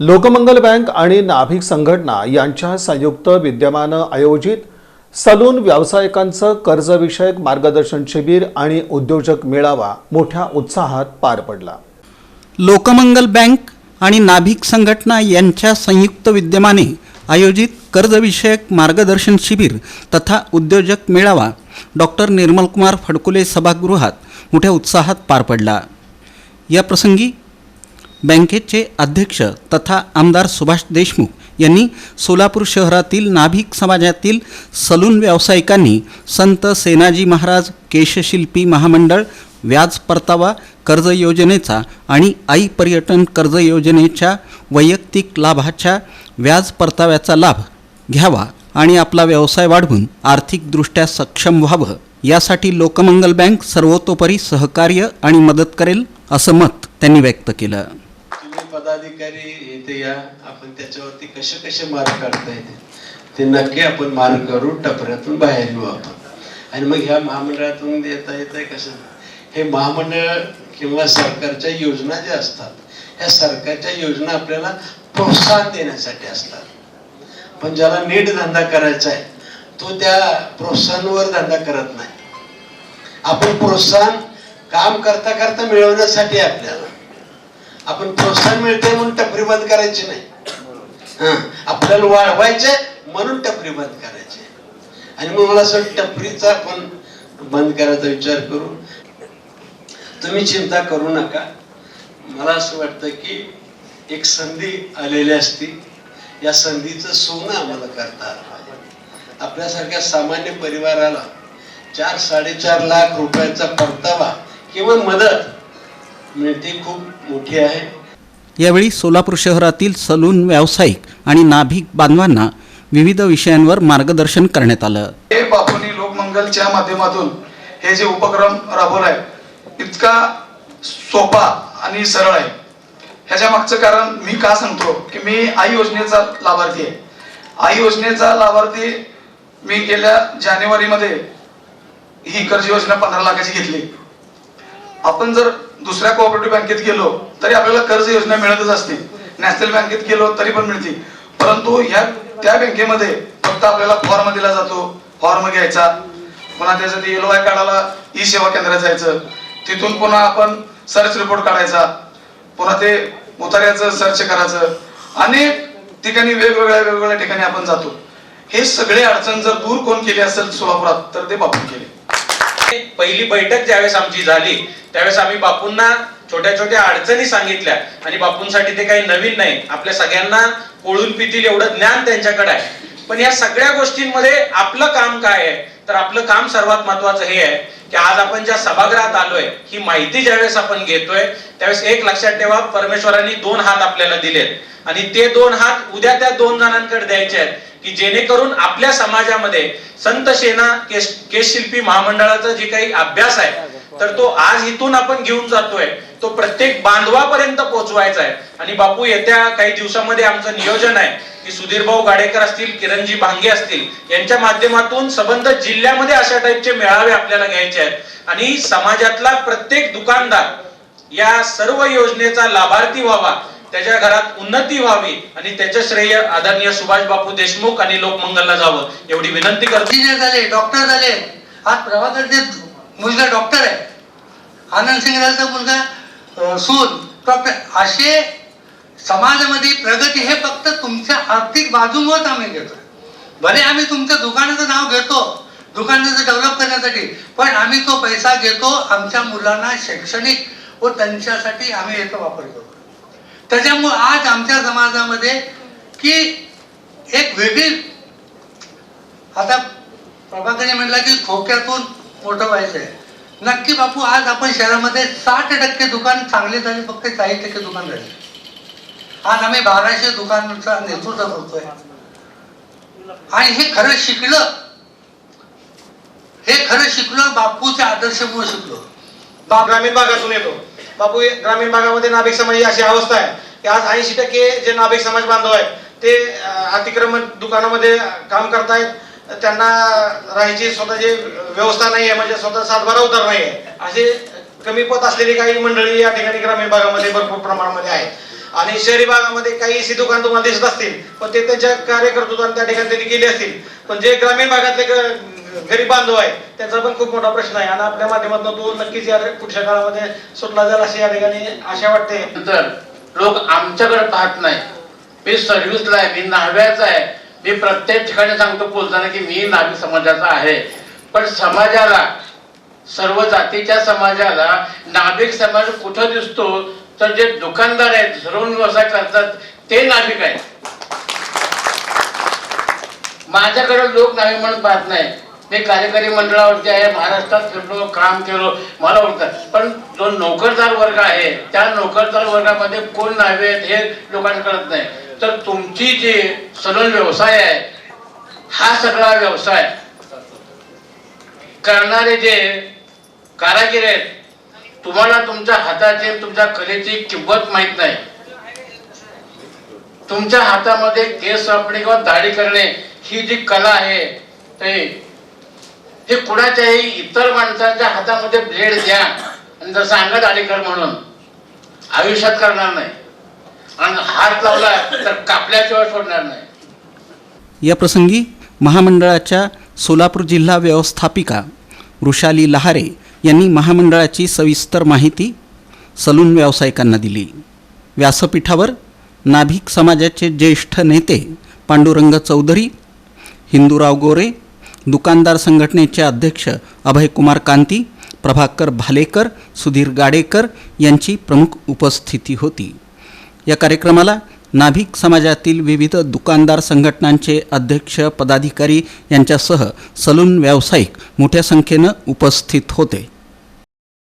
Lokmangal bank आणि नाभिक संघटना यांच्या संयुक्त विद्यमानं आयोजित सलून व्यावसायिकांचं कर्जविषयक मार्गदर्शन शिबिर आणि उद्योजक मेळावा मोठ्या उत्साहात पार पडला. लोकमंगल बँक आणि नाभिक संघटना यांच्या संयुक्त विद्यमाने आयोजित कर्जविषयक मार्गदर्शन शिबिर तथा उद्योजक मेळावा डॉक्टर निर्मलकुमार फडकुले सभागृहात मोठ्या उत्साहात पार पडला. या प्रसंगी बँकेचे अध्यक्ष तथा आमदार सुभाष देशमुख यांनी सोलापूर शहरातील नाभिक समाजातील सलून व्यावसायिकांनी संत सेनाजी महाराज केशशिल्पी महामंडळ व्याज परतावा कर्ज योजनेचा आणि आई पर्यटन कर्ज योजनेच्या वैयक्तिक लाभाच्या व्याज परताव्याचा लाभ घ्यावा आणि आपला व्यवसाय वाढवून आर्थिकदृष्ट्या सक्षम व्हावं. यासाठी लोकमंगल बँक सर्वतोपरी सहकार्य आणि मदत करेल असं मत त्यांनी व्यक्त केलं. पदाधिकारी इथे या. आपण त्याच्यावरती कसे कसे मार्ग काढता येते ते नक्की आपण मार्ग करू टपऱ्यातून बाहेर येऊ आपण. आणि मग ह्या महामंडळातून देता येत आहे कसं? हे महामंडळ किंवा सरकारच्या योजना ज्या असतात ह्या सरकारच्या योजना आपल्याला प्रोत्साहन देण्यासाठी असतात. पण ज्याला नीट धंदा करायचा आहे तो त्या प्रोत्साहनवर धंदा करत नाही. आपण प्रोत्साहन काम करता करता मिळवण्यासाठी आपल्याला आपण प्रोत्साहन मिळते म्हणून टपरी बंद करायची नाही. आपल्याला वाढवायचे म्हणून टपरी बंद करायची. आणि मग मला असं टपरीचा आपण बंद करायचा विचार करू. तुम्ही चिंता करू नका. मला असं वाटतं की एक संधी आलेली असती. या संधीचं सोनं आम्हाला करता आलं आपल्यासारख्या सामान्य परिवाराला चार साडेचार लाख रुपयाचा परतावा किंवा मदत मिळते खूप मोठी आहे. यावेळी सोलापूर शहरातील सलून व्यावसायिक आणि नाभिक बांधवांना विविध विषयांवर मार्गदर्शन करण्यात आलं. हे बापूंनी लोकमंगलच्या माध्यमातून हे जे उपक्रम राबवलाय इतका सोपा आणि सरळ आहे. ह्याच्या मागचं कारण मी का सांगतो? की मी आई योजनेचा लाभार्थी आहे. आई योजनेचा लाभार्थी मी गेल्या जानेवारीमध्ये ही कर्ज योजना पंधरा लाखाची घेतली. आपण जर दुसऱ्या कोऑपरेटिव्ह बँकेत गेलो तरी आपल्याला कर्ज योजना मिळतच असते. नॅशनल बँकेत गेलो तरी पण मिळते. परंतु ह्या त्या बँकेमध्ये फक्त आपल्याला फॉर्म दिला जातो. फॉर्म घ्यायचा. पुन्हा त्यासाठी एल आय कार्डाला ई सेवा केंद्रात जायचं. तिथून पुन्हा आपण सर्च रिपोर्ट काढायचा. पुन्हा ते उतार्याचं सर्च करायचं. अनेक ठिकाणी वेगवेगळ्या वेगवेगळ्या ठिकाणी आपण जातो. हे सगळे अडचण जर दूर कोण केली असेल सोलापुरात तर ते बापून केले. पहिली बैठक ज्यावेळेस आमची झाली त्यावेळेस आम्ही बापूंना छोट्या छोट्या अडचणी सांगितल्या. आणि बापूंसाठी ते काही नवीन नाही. आपल्या सगळ्यांना कोळून पितील एवढं ज्ञान त्यांच्याकडे आहे. पण या सगळ्या गोष्टींमध्ये आपलं काम काय आहे? तर आपलं काम सर्वात महत्वाचं हे आहे की आज आपण ज्या सभागृहात आलोय ही माहिती ज्यावेळेस आपण घेतोय त्यावेळेस एक लक्षात ठेवा परमेश्वरांनी दोन हात आपल्याला दिलेत. आणि ते दोन हात उद्या त्या दोन जणांकडे द्यायचे आहेत. की जेणेकरून आपल्या समाजामध्ये संत सेना केश केशशिल्पी महामंडळाचा जे काही अभ्यास आहे तर तो आज इथून आपण घेऊन जातोय. तो प्रत्येक बांधवापर्यंत पोहोचवायचा आहे. आणि बापू येत्या काही दिवसामध्ये आमचं नियोजन आहे की सुधीर भाऊ गाडेकर असतील किरणजी भांगे असतील यांच्या माध्यमातून संबंध जिल्ह्यामध्ये अशा टाईपचे मेळावे आपल्याला घ्यायचे आहेत. आणि समाजातला प्रत्येक दुकानदार या सर्व योजनेचा लाभार्थी व्हावा त्याच्या घरात उन्नती व्हावी आणि त्याचे श्रेय आदरणीय सुभाष बापू देशमुख आणि लोकमंगलला जावं एवढी विनंती करतो. इंजिनियर झाले डॉक्टर झाले. आज प्रभाकरचे मुलगा डॉक्टर आहे. आनंद सिंगराचा मुलगा सून. डॉक्टर असे समाजामध्ये प्रगती हे फक्त तुमच्या आर्थिक बाजूमुळेच आम्ही घेतो भले आम्ही तुमच्या दुकानाचं नाव घेतो दुकानाचं डेव्हलप करण्यासाठी पण आम्ही तो पैसा घेतो आमच्या मुलांना शैक्षणिक व त्यांच्यासाठी आम्ही याचा वापर करतो. त्याच्यामुळे आज आमच्या समाजामध्ये की एक वेगळी आता प्रभाकरने म्हटलं की खोक्यातून मोठं व्हायचं आहे नक्की बापू आज आपण शहरामध्ये साठ टक्के दुकान चांगले झाले फक्त चाळीस टक्के दुकान झाले. आज आम्ही बाराशे दुकानाचा नेतृत्व करतोय. आणि हे खरं शिकलं हे खरं शिकलं बापूच्या आदर्शमुळे शिकलो. बाप ग्रामीण भागातून येतो. बापू ग्रामीण भागामध्ये नाभिक समाजाची अशी अवस्था आहे की आज ऐंशी टक्के जे नाभिक समाज बांधव आहेत ते अतिक्रमण दुकानामध्ये काम करतायत. त्यांना राहायची स्वतःची व्यवस्था नाही आहे म्हणजे स्वतः सातबारा उतार नाही आहे असे कमी पत असलेली काही मंडळी या ठिकाणी ग्रामीण भागामध्ये भरपूर प्रमाणामध्ये आहेत. आणि शहरी भागामध्ये काही सी दुकान तुम्हाला दिसत असतील पण ते त्यांच्या कार्यकर्तृत्वाने त्या ठिकाणी त्यांनी केले असतील. पण जे ग्रामीण भागातले घरी बांधव आहे त्याचा पण खूप मोठा प्रश्न आहे. आणि आपल्या माध्यमातून तो नक्कीच या पुढच्या काळामध्ये सुटला जाईल अशी या ठिकाणी आशा वाटते. नंतर लोक आमच्याकडे पाहत नाही. मी सर्व्हिसला आहे मी न्हाव्याचा आहे. मी प्रत्येक ठिकाणी सांगतो बोलताना की मी नावी समाजाचा आहे. पण समाजाला सर्व जातीच्या समाजाला नाभिक समाज कुठं दिसतो? तर जे दुकानदार आहेत सर्व व्यवसाय करतात ते नाभिक आहेत. माझ्याकडे लोक नाही म्हणून पाहत नाही. ते कार्यकारी मंडळावरती आहे महाराष्ट्रात फिरलो काम केलो मला ओळखतात. पण जो नोकरदार वर्ग आहे त्या नोकरदार वर्गामध्ये कोण नावे आहेत हे लोकांना कळत नाही. तर तुमची जी सलून व्यवसाय आहे हा सगळा व्यवसाय करणारे जे कारागीर आहेत तुम्हाला तुमच्या हाताची तुमच्या कलेची किंमत माहीत नाही. तुमच्या हातामध्ये केस कापणे किंवा दाढी करणे ही जी कला आहे ते हे कुणाच्याही इतर माणसांच्या हातामध्ये ब्लेड द्या. आणि जर सांगा दाढी म्हणून आयुष्यात करणार नाही. आणि हात लावला तर कापल्याशिवाय सोडणार नाही. या प्रसंगी महामंडळाच्या सोलापूर जिल्हा व्यवस्थापिका वृषाली लहारे यांनी महामंडळाची सविस्तर माहिती सलून व्यावसायिकांना दिली. व्यासपीठावर नाभिक समाजाचे ज्येष्ठ नेते पांडुरंग चौधरी हिंदूराव गोरे दुकानदार संघटनेचे अध्यक्ष अभयकुमार कांती प्रभाकर भालेकर सुधीर गाडेकर यांची प्रमुख उपस्थिती होती. या कार्यक्रमाला नाभिक समाजातील विविध दुकानदार संघटनांचे अध्यक्ष पदाधिकारी यांच्यासह सलून व्यावसायिक मोठ्या संख्येनं उपस्थित होते.